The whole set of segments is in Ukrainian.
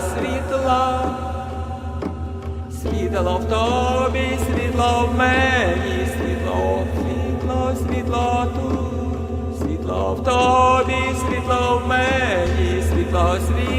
світла, світло в тобі, світло в мені, світло, світло, світло тут, світло в тобі, світло в мені, світло світло.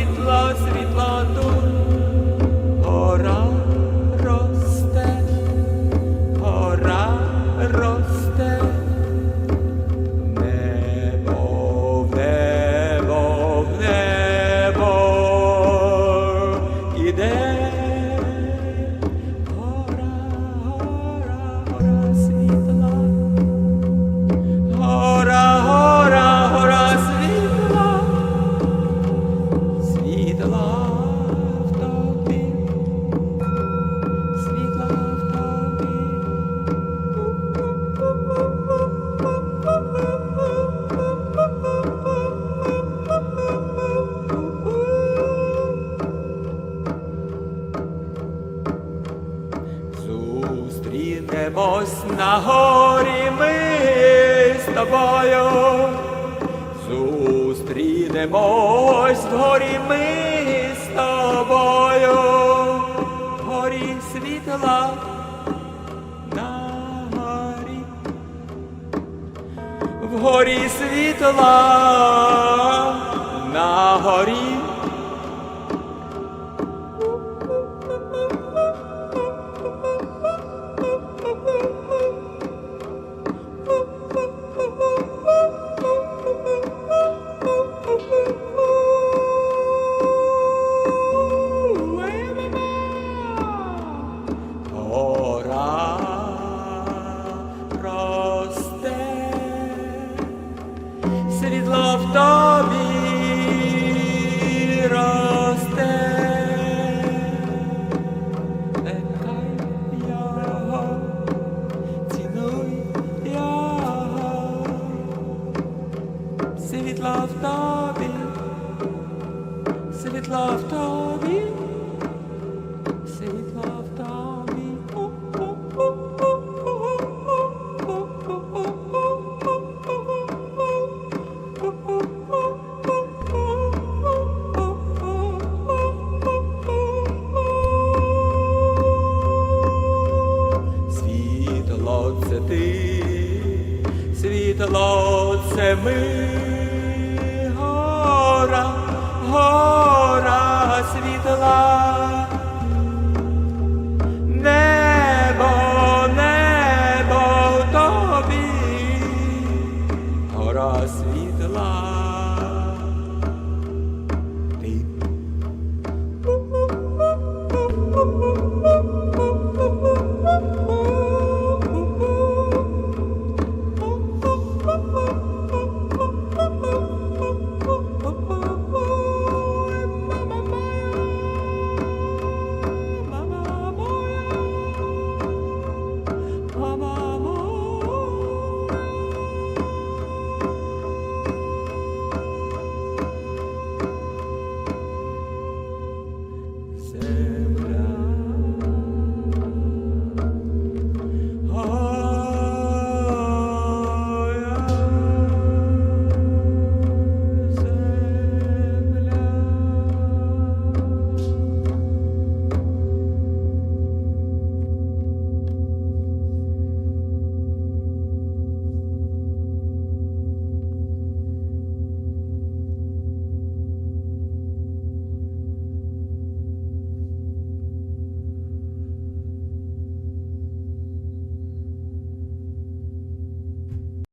Зустрінемось на горі ми з тобою. Зустрінемось горі ми з тобою. Горі світла на горі. В горі світла на горі. Світло в тобі росте. Нехай його, цінуй його, світло в тобі, світло в тобі. світло це ми, гора, гора світла, небо, небо тобі, гора світла.